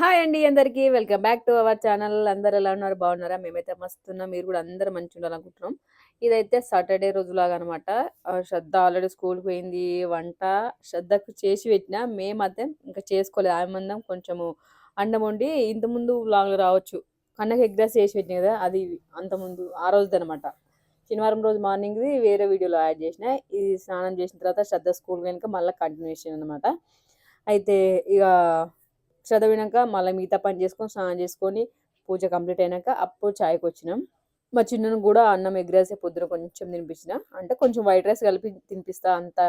Hi అండి అందరికీ. Welcome back to our channel. అందరు ఎలా ఉన్నారు? బాగున్నారా? మేమైతే మస్తున్నాం. మీరు కూడా అందరూ మంచి ఉండాలనుకుంటున్నాం ఇదైతే సాటర్డే రోజులాగా అనమాట శ్రద్ధ ఆల్రెడీ స్కూల్కి పోయింది. వంట శ్రద్ధకు చేసి పెట్టిన. మేమైతే ఇంకా చేసుకోలేదు. ఆమె మందం కొంచెము అండం వండి ఇంత ముందు లాంగ్ రావచ్చు. కన్నకి ఎగ్ చేసి పెట్టిన కదా అది అంత ముందు ఆ రోజుది అనమాట శనివారం రోజు మార్నింగ్ది వేరే వీడియోలో యాడ్ చేసిన. ఇది స్నానం చేసిన తర్వాత శ్రద్ధ స్కూల్ కనుక మళ్ళీ కంటిన్యూషన్ అనమాట అయితే ఇక చదివినాక మళ్ళీ మిగతా పని చేసుకొని స్నానం చేసుకొని పూజ కంప్లీట్ అయినాక అప్పుడు చాయ్కి వచ్చినాం. మా చిన్నను కూడా అన్నం ఎగ్ రైస్ పొద్దున కొంచెం తినిపించిన. అంటే కొంచెం వైట్ రైస్ కలిపి తినిపిస్తా అంత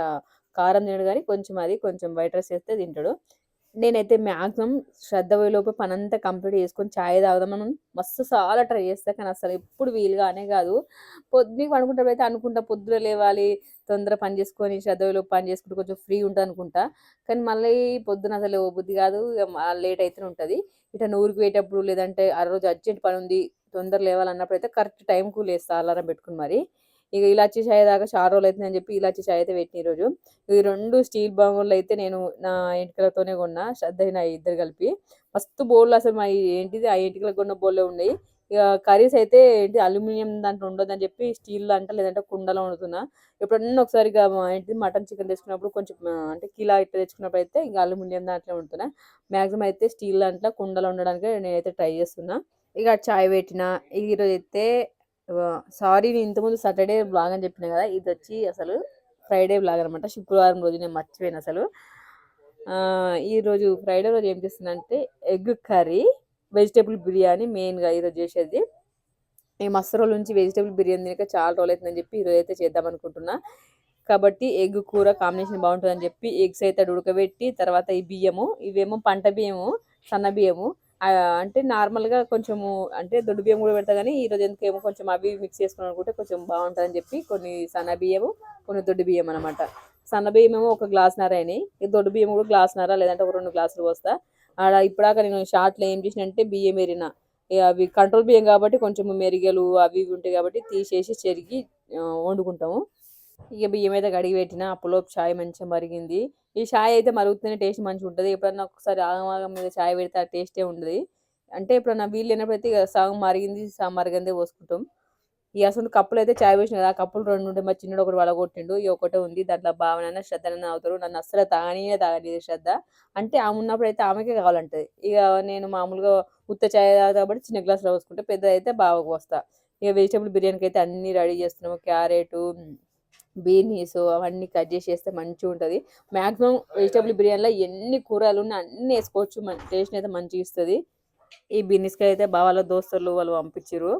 కారం తినడు కానీ కొంచెం అది కొంచెం వైట్ రైస్ వేస్తే తింటాడు. నేనైతే మ్యాక్సిమం శ్రద్ధ పోయేలోపు పని అంతా కంప్లీట్ చేసుకొని ఛాయ్ తాగుదామని మస్తు చాలా ట్రై చేస్తా. కానీ అసలు ఎప్పుడు వీలుగానే కాదు. పొద్దున అయితే అనుకుంటా పొద్దున లేవాలి తొందర పని చేసుకొని శ్రద్ధ పోయేలోపు పని చేసుకుంటూ కొంచెం ఫ్రీ ఉంటుంది అనుకుంటా. కానీ మళ్ళీ పొద్దున అసలు బుద్ధి కాదు. లేట్ అయితేనే ఉంటుంది. ఇట్లా ఊరికి పోయేటప్పుడు లేదంటే ఆ రోజు అర్జెంట్ పని ఉంది తొందర లేవాలన్నప్పుడు అయితే కరెక్ట్ టైంకు లేస్తా అలారం పెట్టుకుని మరి. ఇక ఇలాచి చాయ్ దాకా చాలా రోజులు అవుతుందని చెప్పి ఇలాచి చాయ్ అయితే పెట్టిన ఈరోజు ఈ రెండు స్టీల్ బాంగులు అయితే నేను నా ఎంటికలతోనే కొన్నా శ్రద్ధ నా ఇద్దరు కలిపి. మస్తు బౌల్ అసలు మా ఏంటిది ఆ ఎంటికలకు కొన్న బౌల్లో ఉన్నాయి ఇక కర్రీస్ అయితే ఏంటి అల్యూమినియం దాంట్లో ఉండదని చెప్పి స్టీల్ అంట లేదంటే కుండలో వండుతున్నా. ఎప్పుడన్నా ఒకసారి ఇక ఏంటి మటన్ చికెన్ తెచ్చుకున్నప్పుడు కొంచెం అంటే కిలా ఇట్లా తెచ్చుకున్నప్పుడు అయితే ఇంకా అల్యూమినియం దాంట్లో వండుతున్నా. మ్యాక్సిమం అయితే స్టీల్ దాంట్లో కుండలో ఉండడానికి నేనైతే ట్రై చేస్తున్నా. ఇక చాయ్ పెట్టిన. ఈరోజు అయితే సారీ నేను ఇంతకుముందు సాటర్డే బ్లాగ్ అని చెప్పిన కదా ఇది వచ్చి అసలు ఫ్రైడే బ్లాగ్ అనమాట శుక్రవారం రోజు నేను మర్చిపోయాను అసలు. ఈరోజు ఫ్రైడే రోజు ఏం చేస్తున్నానంటే ఎగ్ కర్రీ వెజిటేబుల్ బిర్యానీ మెయిన్గా ఈరోజు చేసేది. ఈ మస్తు రోజుల నుంచి వెజిటేబుల్ బిర్యానీ తినక చాలా రోజులు అవుతుందని చెప్పి ఈరోజు అయితే చేద్దాం అనుకుంటున్నా. కాబట్టి ఎగ్ కూర కాంబినేషన్ బాగుంటుందని చెప్పి ఎగ్స్ అయితే ఉడకబెట్టి తర్వాత ఈ బియ్యము ఇవేమో పంట బియ్యము సన్న బియ్యము అంటే నార్మల్గా కొంచెము అంటే దొడ్డు బియ్యం కూడా పెడతా కానీ ఈరోజు ఎందుకేమో కొంచెం అవి మిక్స్ చేసుకుని అనుకుంటే కొంచెం బాగుంటుందని చెప్పి కొన్ని సన్న బియ్యము కొన్ని దొడ్డు బియ్యం అనమాట సన్న బియ్యం ఏమో ఒక గ్లాస్ నర అయినాయి. దొడ్డు బియ్యం కూడా గ్లాస్ నర లేదంటే ఒక రెండు గ్లాసులు పోస్తా. ఆడ ఇప్పుడాక నేను షార్ట్లో ఏం చేసినంటే బియ్యం ఎరిన అవి కంట్రోల్ బియ్యం కాబట్టి కొంచెం మెరిగలు అవి ఇవి ఉంటాయి కాబట్టి తీసేసి చెరిగి వండుకుంటాము. ఇక బియ్యం అయితే కడిగి పెట్టిన అప్పులో చాయ్ మంచిగా మరిగింది. ఈ చాయ్ అయితే మరుగుతూనే టేస్ట్ మంచిగా ఉంటుంది. ఎప్పుడన్నా ఒకసారి ఆగమాగం మీద చాయ్ పెడితే ఆ టేస్టే ఉండదు అంటే ఎప్పుడన్నా వీళ్ళు లేనప్పుడు అయితే ఇక సగం మరిగింది సగం మరిగిందే పోసుకుంటాం. ఈ అసలు కప్పులు అయితే చాయ్ వేసిన కదా ఆ కప్పులు రెండు ఉంటే మా చిన్నడు ఒకటి వడగొట్టిండు ఈ ఒకటే ఉంది. దాంట్లో భావన శ్రద్ధనైనా అవుతారు. నన్ను అస్సలు తాగనీయే తాగలేదు శ్రద్ధ. అంటే ఆమె ఉన్నప్పుడు అయితే ఆమెకే కావాలంటది. ఇక నేను మామూలుగా ఉత్త చాయ్ కాబట్టి చిన్న గ్లాసులో పోసుకుంటే పెద్ద అయితే బావకు వస్తా ఇక వెజిటేబుల్ బిర్యానీకి అయితే అన్నీ రెడీ చేస్తున్నాము. క్యారెట్ బీనీస్ అవన్నీ కట్ చేసి వేస్తే మంచిగా ఉంటుంది మ్యాక్సిమం వెజిటేబుల్ బిర్యానీలో ఎన్ని కూరలు ఉన్నా అన్నీ వేసుకోవచ్చు. టేస్ట్ అయితే మంచిగా ఇస్తుంది. ఈ బీనీస్కి అయితే బావాల దోస్తులు వాళ్ళు పంపించారు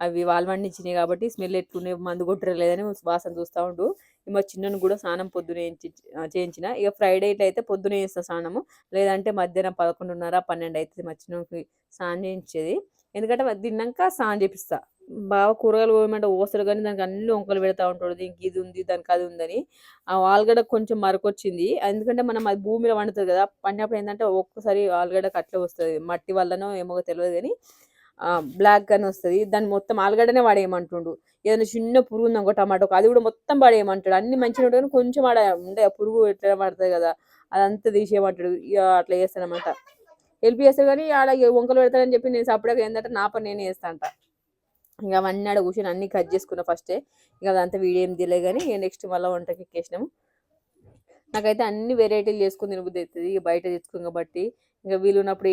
అవి వాళ్ళు వండించినాయి కాబట్టి స్మెల్ ఎట్లున్నాయి మందు కొట్టరు లేదని వాసన చూస్తూ ఉండు. మా చిన్నను కూడా స్నానం పొద్దునే చేయించిన. ఇక ఫ్రైడే అయితే పొద్దునే చేస్తాను స్నానము. లేదంటే మధ్యాహ్నం పదకొండున్నర పన్నెండు అవుతుంది మా చిన్నకి స్నానం చేయించేది. ఎందుకంటే తిన్నాక స్నానం చేపిస్తా. బాగా కూరగాయలు పోయమంటే ఓసలు కానీ దానికి అన్ని వంకలు పెడతా ఉంటాడు. దీనికి ఇది ఉంది దానికి అది ఉందని. ఆ ఆలుగడ్డ కొంచెం మరకొచ్చింది. ఎందుకంటే మనం అది భూమిలో వండుతుంది కదా. పండినప్పుడు ఏంటంటే ఒక్కసారి ఆలుగడ్డకు అట్లే వస్తుంది. మట్టి వల్లనో ఏమో తెలియదు కానీ బ్లాక్ గానే వస్తుంది. దాన్ని మొత్తం ఆలుగడ్డనే వాడేయమంటుండు. ఏదైనా చిన్న పురుగు ఉంది ఒక టమాటో అది కూడా మొత్తం పడేయమంటాడు అన్ని మంచిగా ఉంటుంది కానీ కొంచెం ఆడ ఉండే పురుగు ఎట్లా పడుతుంది కదా అదంతా తీసేయమంటాడు. ఇక అట్లా చేస్తానమాట. హెల్ప్ చేస్తాడు కానీ ఆడ వంకలు పెడతాడని చెప్పి నేను సపరేట్గా ఏంటంటే నా పని నేనే చేస్తా అంట ఇక అవన్నీ ఆడ కూర్చొని అన్ని కట్ చేసుకున్నా ఫస్టే ఇక అదంతా వీడియో ఏం తీయలేదు కానీ నెక్స్ట్ మళ్ళీ వంటకి ఎక్కేసినాము. నాకైతే అన్ని వెరైటీలు చేసుకుని తినబుద్ధి అవుతుంది ఇక బయట తెచ్చుకుని కాబట్టి. ఇంకా వీళ్ళు ఉన్నప్పుడు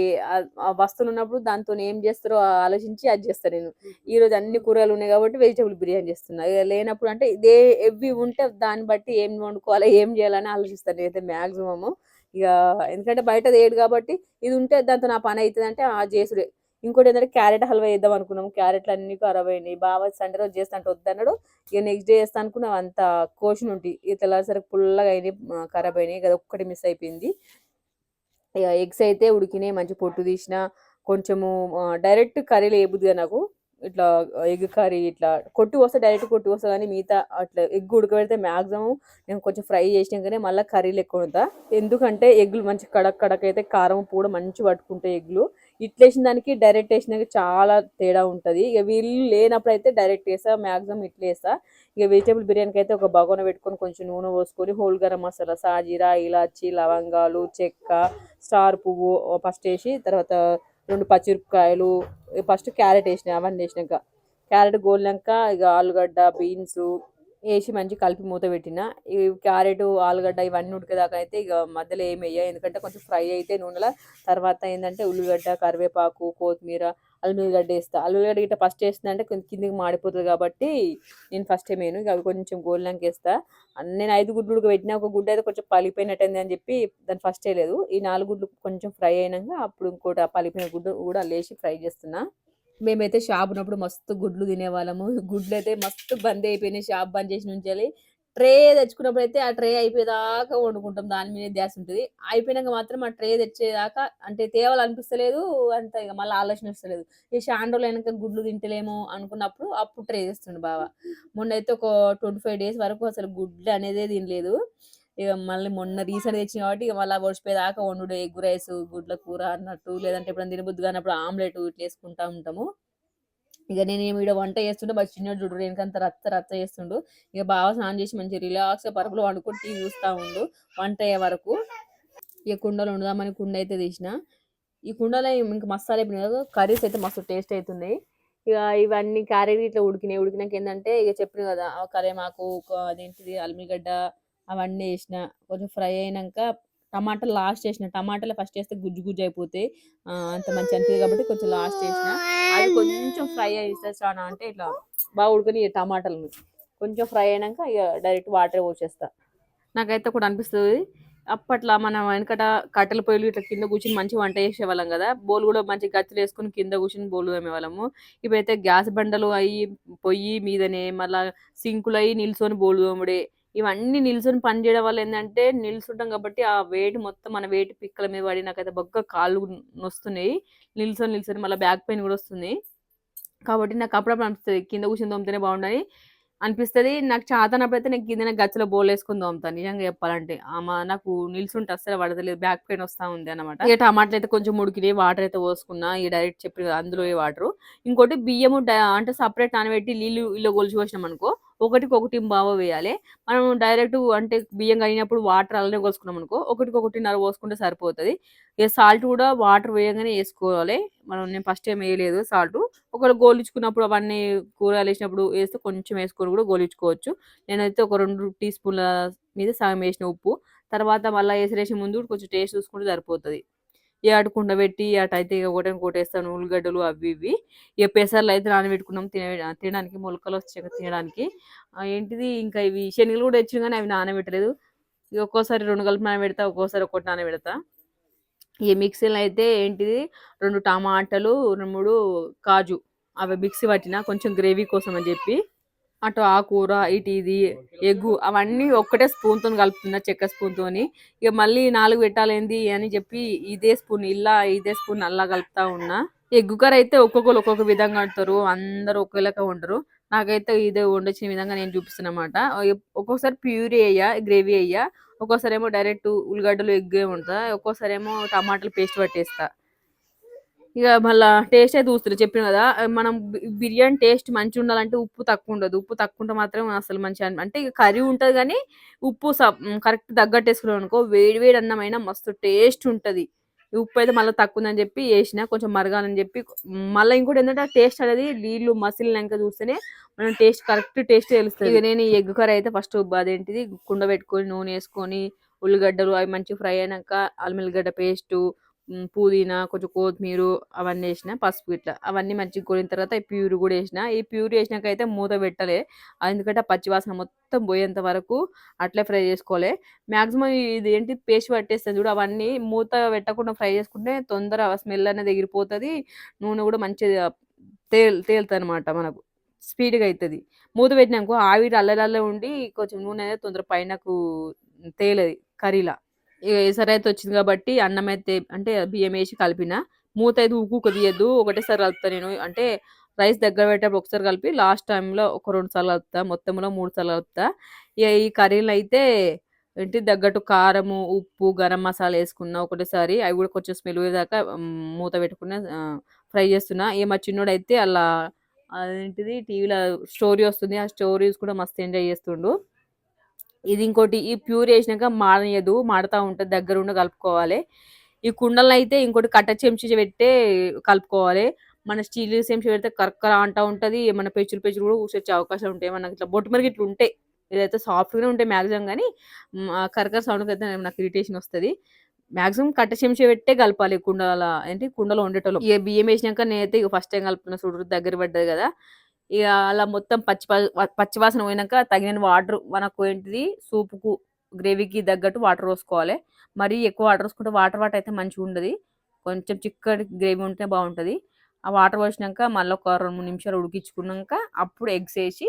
ఆ వస్తువులు ఉన్నప్పుడు దాంతో ఏం చేస్తారో ఆలోచించి అది చేస్తాను నేను. ఈ రోజు అన్ని కూరగాయలు ఉన్నాయి కాబట్టి వెజిటేబుల్ బిర్యానీ చేస్తున్నా. ఇక లేనప్పుడు అంటే ఇదే ఎవి ఉంటే దాన్ని బట్టి ఏం వండుకోవాలి ఏం చేయాలని ఆలోచిస్తాను నేనైతే మ్యాక్సిమము ఇక ఎందుకంటే బయట వేయడు కాబట్టి ఇది ఉంటే దాంతో నా పని అవుతుంది అంటే ఆ చేసుడే. ఇంకోటి ఏంటంటే క్యారెట్ హల్వా వేద్దాం అనుకున్నాం. క్యారెట్లు అన్ని ఖరాబ్ అయినాయి. బాగా సండే రోజు చేస్తా అంటే వద్దన్నాడు. ఇక నెక్స్ట్ డే చేస్తా అనుకున్నాం. అంత కోషన్ ఉంటాయి ఇక తెల్లారిసరికి పుల్లగా అయినాయి ఖరాబ్ అయినాయి. కదా ఒక్కటి మిస్ అయిపోయింది. ఇక ఎగ్స్ అయితే ఉడికినాయి మంచి పొట్టు తీసిన. కొంచెము డైరెక్ట్ కర్రీలు వేయబుద్దిగా నాకు. ఇట్లా ఎగ్ కర్రీ ఇట్లా. కొట్టి వస్తే డైరెక్ట్ కొట్టి వస్తా కానీ మిగతా అట్లా ఎగ్ ఉడకబెడితే మ్యాక్సిమం నేను కొంచెం ఫ్రై చేసినాకనే మళ్ళీ కర్రీలు ఎక్కువ ఉంటా ఎందుకంటే ఎగ్లు మంచి కడక్ కడక్ అయితే కారం పూడ మంచి పట్టుకుంటాయి ఎగ్లు. ఇట్లా వేసిన దానికి డైరెక్ట్ వేసినాక చాలా తేడా ఉంటుంది. ఇక వీళ్ళు లేనప్పుడు అయితే డైరెక్ట్ వేసా మ్యాక్సిమం ఇట్లా వేస్తా ఇక వెజిటేబుల్ బిర్యానీకి అయితే ఒక బగోన పెట్టుకొని కొంచెం నూనె పోసుకొని హోల్ గరం మసాలా సాజీరా ఇలాచి లవంగాలు చెక్క స్టార్ పువ్వు ఫస్ట్ వేసి తర్వాత రెండు పచ్చిమిరపకాయలు ఫస్ట్ క్యారెట్ వేసిన అవన్నీ వేసినాక. క్యారెట్ గోలినాక ఇక ఆలుగడ్డ బీన్స్ వేసి మంచి కలిపి మూత పెట్టిన ఈ క్యారెట్ ఆలుగడ్డ ఇవన్నీ ఉడికేదాకా అయితే ఇక మధ్యలో ఏమి వేయ ఎందుకంటే కొంచెం ఫ్రై అయితే నూనెలో తర్వాత ఏంటంటే ఉల్లిగడ్డ కరివేపాకు కొత్తిమీర అల్లుల్లిగడ్డ వేస్తా. అల్లుల్లిగడ్డ గిట్ట ఫస్ట్ వేస్తుంది అంటే కొంచెం కిందికి మాడిపోతుంది కాబట్టి నేను ఫస్ట్ వేయను. ఇక అవి కొంచెం గోల్నాక వేస్తా. నేను ఐదు గుడ్లు ఉడకబెట్టినా ఒక గుడ్డ అయితే కొంచెం పలిపోయినట్టుంది అని చెప్పి దాన్ని ఫస్ట్ వేయలేదు. ఈ నాలుగు గుడ్లు కొంచెం ఫ్రై అయినాక అప్పుడు ఇంకోటి ఆ పలిపోయిన గుడ్డు కూడా లేచి ఫ్రై చేస్తున్నా. మేమైతే షాప్ ఉన్నప్పుడు మస్తు గుడ్లు తినేవాళ్ళము. గుడ్లు అయితే మస్తు బంద్ అయిపోయినాయి. షాప్ బంద్ చేసి నుంచి ట్రే తెచ్చుకున్నప్పుడు అయితే ఆ ట్రే అయిపోయేదాకా వండుకుంటాం. దాని మీద ధ్యాస ఉంటుంది. అయిపోయినాక మాత్రం ఆ ట్రే తెచ్చేదాకా అంటే తేవాలనిపిస్తలేదు. అంత ఇక మళ్ళీ ఆలోచన వస్తలేదు. ఈ షాండోలు వెనక గుడ్లు తింటలేమో అనుకున్నప్పుడు అప్పుడు ట్రే చేస్తుండే బావ. మొన్న అయితే ఒక ట్వంటీ ఫైవ్ డేస్ వరకు అసలు గుడ్లు అనేదే తినలేదు. ఇక మళ్ళీ మొన్న రీసెంట్ తెచ్చిన కాబట్టి ఇక మళ్ళీ ఒడిచిపోయేదాకా వండు ఎగ్ రైస్ గుడ్ల కూర అన్నట్టు. లేదంటే ఎప్పుడైనా తినబుద్దు కానప్పుడు ఆమ్లెట్ ఇట్లా వేసుకుంటా ఉంటాము. ఇక నేను ఈడ వంట చేస్తుంటే మా చిన్నోడు చూడు వెనకంత రత్త రత్త చేస్తుండు. ఇక బాగా స్నానం చేసి మంచి రిలాక్స్ పరుపులో వండుకొని టీవీ చూస్తూ ఉండు వంట అయ్యే వరకు. ఇక కుండలు వండుదామని కుండ అయితే తీసిన ఈ కుండలో ఇంకా మసాలా అయిపోయినాయి కదా కర్రీస్ అయితే మస్తు టేస్ట్ అవుతున్నాయి ఇక ఇవన్నీ క్యారెట్ ఇట్లా ఉడికినాయి. ఉడికినాక ఏంటంటే ఇక చెప్పిన కదా ఆ కరేమాకు అదేంటిది అల్మిగడ్డ అవన్నీ వేసిన కొంచెం ఫ్రై అయినాక టమాటాలు లాస్ట్ చేసిన టమాటాలు ఫస్ట్ వేస్తే గుజ్జు గుజ్జు అయిపోతాయి. అంత మంచి అనిపిస్తుంది కాబట్టి కొంచెం లాస్ట్ చేసిన అది కొంచెం ఫ్రై అయితే చాలా అంటే ఇట్లా బాగా ఉడుకుని టమాటాలను కొంచెం ఫ్రై అయినాక ఇక డైరెక్ట్ వాటర్ పోసేస్తా. నాకైతే ఒకటి అనిపిస్తుంది. అప్పట్లో మనం వెనకట కట్టెల పొయ్యిలు ఇట్లా కింద కూర్చుని మంచి వంట చేసేవాళ్ళం కదా. బోలు కూడా మంచి గచ్చులు వేసుకుని కింద కూర్చుని బోలు తోమేవాళ్ళము. ఇప్పుడైతే గ్యాస్ బండలు అయ్యి పొయ్యి మీదనే మళ్ళీ సింకులు అయ్యి నిల్చొని బోలు తోముడే. ఇవన్నీ నిల్చొని పని చేయడం వల్ల ఏంటంటే నిల్చుంటాం కాబట్టి ఆ వేడి మొత్తం మన వేడి పిక్కల మీద పడి నాకైతే బొగ్గ కాళ్ళు నొస్తున్నాయి నిల్చొని నిల్చొని మళ్ళీ బ్యాక్ పెయిన్ కూడా వస్తుంది కాబట్టి నాకు అప్పుడప్పుడు అనిపిస్తుంది కింద కూర్చొని తోమితేనే బాగుండని అనిపిస్తది. నాకు చాతనప్పుడైతే నేను కింద గచ్చలో బోల్ బోలేసుకొని తోముతాను నిజంగా చెప్పాలంటే. ఆమె నాకు నిల్చుంటే అస్సలు పడతలేదు. బ్యాక్ పెయిన్ వస్తా ఉంది అన్నమాట. ఇక టమాటాలయితే కొంచెం ఉడికినాయి. వాటర్ అయితే పోసుకున్నా. ఈ డైరెక్ట్ చెప్పిన అందులో వాటర్ ఇంకోటి బియ్యము అంటే సపరేట్ నానబెట్టి నీళ్ళు ఇలా కొలిచి పోసినామనుకో ఒకటికొకటి బావ వేయాలి. మనం డైరెక్ట్ అంటే బియ్యం కడిగినప్పుడు వాటర్ అలానే పోసుకున్నాం అనుకో ఒకటికొకటిన్నర పోసుకుంటే సరిపోతది. ఇక సాల్ట్ కూడా వాటర్ వేయంగానే వేసుకోవాలి. మనం నేను ఫస్ట్ ఏం వేయలేదు సాల్ట్. ఒకవేళ గోలించుకున్నప్పుడు అవన్నీ కూరగాయలు వేసినప్పుడు వేస్తే కొంచెం వేసుకొని కూడా గోలించుకోవచ్చు. నేనైతే ఒక రెండు టీ స్పూన్ల మీద సగం వేసిన ఉప్పు. తర్వాత మళ్ళీ వేసి ముందు కొంచెం టేస్ట్ చూసుకుంటే సరిపోతది. ఇక అటు కుండ పెట్టి అటైతే ఇక ఒకటేనుకోటి కొట్టేస్తాను ఉల్లిగడ్డలు అవి ఇవి. ఇక పెసర్లు అయితే నానబెట్టుకున్నాం తినే తినడానికి మొలకలు వచ్చాక తినడానికి. ఏంటిది ఇంకా ఇవి శనగలు కూడా తెచ్చినా కానీ అవి నానబెట్టలేదు. ఇక ఒక్కోసారి రెండు కలిపి నానబెడతా. ఒక్కోసారి ఒక్కటి నానబెడతా. ఈ మిక్సీలో అయితే ఏంటిది రెండు టమాటాలు, 2, 3 కాజు అవి మిక్సీ పట్టిన కొంచెం గ్రేవీ కోసం అని చెప్పి. అటు ఆ కూర, ఇటు ఇది ఎగ్గు అవన్నీ ఒక్కటే స్పూన్తో కలుపుతున్నా చెక్క స్పూన్‌తోని. ఇక మళ్ళీ నాలుగు పెట్టాలేంది అని చెప్పి ఇదే స్పూన్ ఇలా, ఇదే స్పూన్ అలా కలుపుతా ఉన్నా. ఎగ్గు కర్రీ అయితే ఒక్కొక్కరు ఒక్కొక్క విధంగా వండుతారు. అందరూ ఒకేలాగా వండరు. నాకైతే ఇదే వండొచ్చిన విధంగా నేను చూపిస్తున్నా అనమాట ఒక్కొక్కసారి ప్యూరీ అయ్యా గ్రేవీ అయ్య ఒక్కోసారి ఏమో డైరెక్ట్ ఉల్లిగడ్డలు, ఎగ్గే వండుతా. ఒక్కోసారేమో టమాటాలు పేస్ట్ పట్టేస్తా. ఇక మళ్ళా టేస్ట్ అయితే చూస్తున్నారు చెప్పిన కదా! మనం బిర్యానీ టేస్ట్ మంచిగుండాలంటే ఉప్పు తక్కువ ఉండదు ఉప్పు తక్కువుంటే మాత్రం అసలు మంచిగా అంటే ఇక కర్రీ ఉంటది కానీ ఉప్పు కరెక్ట్ తగ్గట్టు వేసుకున్నాం అనుకో వేడి వేడి అన్నమైనా మస్తు టేస్ట్ ఉంటది. ఉప్పు అయితే మళ్ళీ తక్కువ ఉందని చెప్పి వేసిన కొంచెం మరగాలని చెప్పి మళ్ళీ ఇంకోటి ఏంటంటే టేస్ట్ అనేది నీళ్ళు మసిలినాక చూస్తేనే మనం టేస్ట్ కరెక్ట్ టేస్ట్ తెలుస్తుంది ఇక నేను ఎగ్ కర్రీ అయితే ఫస్ట్ అదేంటిది కుండ పెట్టుకొని నూనె వేసుకొని ఉల్లిగడ్డలు అవి మంచిగా ఫ్రై అయినాక అల్లం ఎల్లిగడ్డ పేస్టు, పుదీనా, కొంచెం కొత్తిమీరు అవన్నీ వేసిన పసుపు ఇట్లా అవన్నీ మంచిగా గోలిన తర్వాత ఈ ప్యూర్ కూడా వేసిన ఈ ప్యూర్ ఏసినాక అయితే మూత పెట్టలే. ఎందుకంటే ఆ పచ్చివాసన మొత్తం పోయేంత వరకు అట్లే ఫ్రై చేసుకోవాలి. మ్యాక్సిమం ఇది ఏంటి పేస్ట్ పట్టేస్తుంది చూడు అవన్నీ మూత పెట్టకుండా ఫ్రై చేసుకుంటే తొందర స్మెల్ అనేది ఎగిరిపోతుంది నూనె కూడా మంచిగా తేల్ తేలుతదన్నమాట మనకు. స్పీడ్‌గా అవుతుంది మూత పెట్టినాక ఆవిరి అల్లలల్లే ఉండి కొంచెం నూనె అనేది తొందర పైనకు తేలది కర్రీలా. ఇక ఎసరైతే వచ్చింది కాబట్టి అన్నం అయితే అంటే బియ్యం వేసి కలిపిన. మూత అయితే ఉక్కు తీయద్దు. ఒకటేసారి కలుపుతా నేను. అంటే రైస్ దగ్గర పెట్టేటప్పుడు ఒకసారి కలిపి లాస్ట్ టైంలో ఒక రెండు సార్లు కలుపుతా. మొత్తంలో మూడు సార్లు కలుపుతా. ఇక ఈ కర్రీలో అయితే ఏంటి తగ్గట్టు కారము ఉప్పు గరం మసాలా వేసుకున్నా ఒకటేసారి అవి కూడా కొంచెం స్మెల్ పోయేదాకా మూత పెట్టుకున్న ఫ్రై చేస్తున్నా ఏ మా చిన్నోడు అయితే అలా అదేంటిది టీవీలో స్టోరీ వస్తుంది ఆ స్టోరీస్ కూడా మస్తు ఎంజాయ్ చేస్తుండు ఇది ఇంకోటి ఈ ప్యూర్ వేసినాక మాడనియదు మాడుతూ ఉంటుంది దగ్గర ఉండి కలుపుకోవాలి. ఈ కుండలను అయితే ఇంకోటి కట్ట చెంచా పెట్టే కలుపుకోవాలి. మన స్టీల్ చెంచా పెడితే కరకర అంటా ఉంటుంది మన పెచ్చులు పెచ్చులు కూడా కూర్చొచ్చే అవకాశం ఉంటాయి. మనకి ఇట్లా బొట్టు మరికి ఇట్లా ఉంటాయి ఇదైతే సాఫ్ట్గానే ఉంటాయి మ్యాక్సిమం కానీ కరకర సౌండ్ అయితే నాకు ఇరిటేషన్ వస్తుంది. మాక్సిమం కట్ట చెంచా పెట్టే కలపాలి కుండల ఏంటి? కుండలో వండేటోళ్ళు. ఇక బియ్యం వేసినాక నేనైతే ఇక ఫస్ట్ టైం కలుపుతున్న చూడు దగ్గర పడ్డది కదా. ఇక అలా మొత్తం పచ్చి పచ్చివాసన పోయినాక తగిన వాటర్ మనకు ఏంటిది సూపుకు గ్రేవీకి తగ్గట్టు వాటర్ పోసుకోవాలి. మరీ ఎక్కువ వాటర్ పోసుకుంటే వాటర్ వాటర్ అయితే మంచిగా ఉండదు. కొంచెం చిక్కటి గ్రేవీ ఉంటే బాగుంటుంది. ఆ వాటర్ పోసినాక మళ్ళీ ఒక రెండు మూడు నిమిషాలు ఉడికించుకున్నాక అప్పుడు ఎగ్స్ వేసి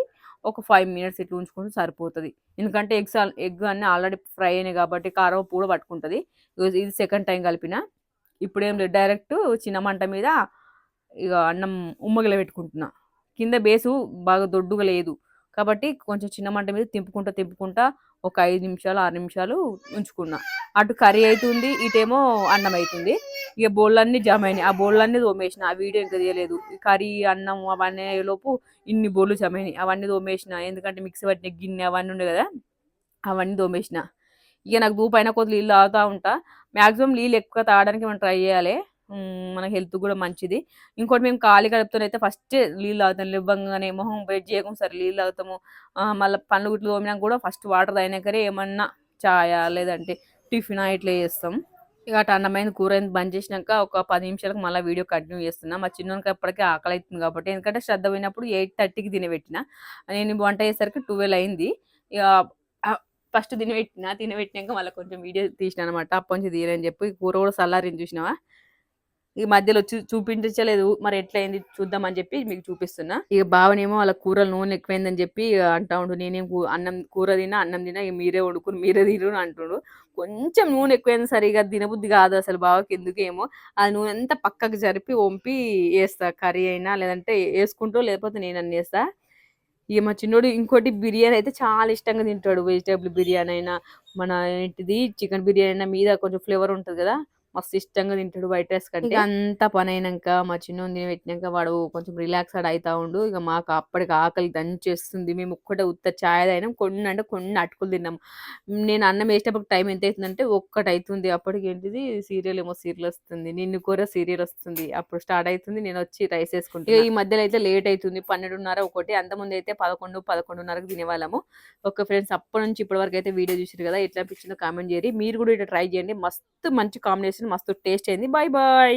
ఒక ఫైవ్ మినిట్స్ ఇట్లా ఉంచుకుంటే సరిపోతుంది. ఎందుకంటే ఎగ్స్ ఎగ్ అన్నీ ఆల్రెడీ ఫ్రై అయినాయి కాబట్టి కారం కూడా పట్టుకుంటుంది. ఇది సెకండ్ టైం కలిపిన. ఇప్పుడేం లేదు డైరెక్ట్ చిన్న మంట మీద ఇక అన్నం ఉమ్మగిల పెట్టుకుంటున్నా కింద బేసు బాగా దొడ్డుగా లేదు. కాబట్టి కొంచెం చిన్న మంట మీద తింపుకుంటా తింపుకుంటా ఒక ఐదు నిమిషాలు ఆరు నిమిషాలు ఉంచుకున్నా. అటు కర్రీ అవుతుంది ఇటేమో అన్నం అవుతుంది ఇక బోళ్ళన్నీ జమ అయినాయి. ఆ బోళ్ళన్నీ తోమేసిన ఆ వీడియో ఇంకా తీయలేదు. ఈ కర్రీ అన్నం అవన్నీ అయ్యేలోపు ఇన్ని బోళ్ళు జమ అయినాయి. అవన్నీ తోమేసిన ఎందుకంటే మిక్సీ పట్టిన గిన్నె అవన్నీ ఉండే కదా అవన్నీ తోమేసిన. ఇక నాకు దూపైన కొద్ది నీళ్ళు తాగుతూ ఉంటా. మ్యాక్సిమం నీళ్ళు ఎక్కువ తాగడానికి మనం ట్రై చేయాలి. మన హెల్త్ కూడా మంచిది. ఇంకోటి మేము ఖాళీ గడుపుతోనైతే అయితే ఫస్ట్ నీళ్ళు తాగుతాం. ఇవ్వంగానే మొహం వెయిట్ చేయకుండా సరే నీళ్ళు తాగుతాము. మళ్ళీ పండ్లు గుట్లు తోమినాక కూడా ఫస్ట్ వాటర్ తాగినాకరే ఏమన్నా చాయా లేదంటే టిఫిన్ ఇట్లా చేస్తాం. ఇక అటు అన్నమైన కూర బంద్ చేసినాక ఒక పది నిమిషాలకు మళ్ళీ వీడియో కంటిన్యూ చేస్తున్నా. మా చిన్నకి అప్పటికే ఆకలి అవుతుంది కాబట్టి ఎందుకంటే శ్రద్ధ పోయినప్పుడు ఎయిట్ థర్టీకి తినబెట్టిన నేను వంట చేసరికి ట్వెల్వ్ అయింది. ఇక ఫస్ట్ తినబెట్టిన తినబెట్టినాక మళ్ళీ కొంచెం వీడియో తీసిన అనమాట అప్పటి నుంచి తీయని చెప్పి. కూర కూడా సల్లారిని చూసినావా? ఈ మధ్యలో చూపించలేదు. మరి ఎట్లయింది చూద్దామని చెప్పి మీకు చూపిస్తున్నా. ఇక బావనేమో వాళ్ళ కూరలు నూనె ఎక్కువైందని చెప్పి అంటా ఉండు నేనేం కూ- అన్నం కూర తిన్నా అన్నం తినా ఇక మీరే వండుకుని మీరే తిరు అని అంటుండు. కొంచెం నూనె ఎక్కువైంది సరిగా తినబుద్ధి కాదు అసలు బావకి ఎందుకేమో. ఆ నూనె అంతా పక్కకు జరిపి వంపి వేస్తా కర్రీ అయినా లేదంటే వేసుకుంటూ లేకపోతే నేను అన్నీ వేస్తా. ఇక మా చిన్నోడు ఇంకోటి బిర్యానీ అయితే చాలా ఇష్టంగా తింటాడు. వెజిటేబుల్ బిర్యానీ అయినా మన ఏంటిది చికెన్ బిర్యానీ అయినా మీద కొంచెం ఫ్లేవర్ ఉంటుంది కదా. మస్తు ఇష్టంగా తింటాడు వైట్ రైస్ కంటే. అంతా పని అయినాక మా చిన్నోని తిని పెట్టినాక వాడు కొంచెం రిలాక్స్ అవుతా ఉండు. ఇక మాకు అప్పటికి ఆకలి దంచేస్తుంది. మేము ఒక్కటే ఉత్త ఛాయ్ తాగినాం. కొన్ని అంటే కొన్ని అటుకులు తిన్నాం. నేను అన్నం వేసేటప్పుడు టైం ఎంత అవుతుందంటే ఒక్కటి అవుతుంది. అప్పటికి ఏంటిది? సీరియల్ ఏమో సీరియల్ వస్తుంది. నిన్ను కూర సీరియల్ వస్తుంది. అప్పుడు స్టార్ట్ అవుతుంది. నేను వచ్చి రైస్ వేసుకుంటాను ఈ మధ్యలో అయితే లేట్ అవుతుంది. పన్నెండున్నర ఒకటి. అంతకుముందు అయితే పదకొండు పదకొండున్నరకు తినేవాళ్ళము. ఓకే ఫ్రెండ్స్ అప్పటి నుంచి ఇప్పటి వరకు అయితే వీడియో చూసారు కదా? ఎట్లా అనిపించిందో కామెంట్ చేయండి. మీరు కూడా ఇట్లా ట్రై చేయండి. మస్తు మంచి కాంబినేషన్ మస్తు టేస్ట్ అయింది. Bye bye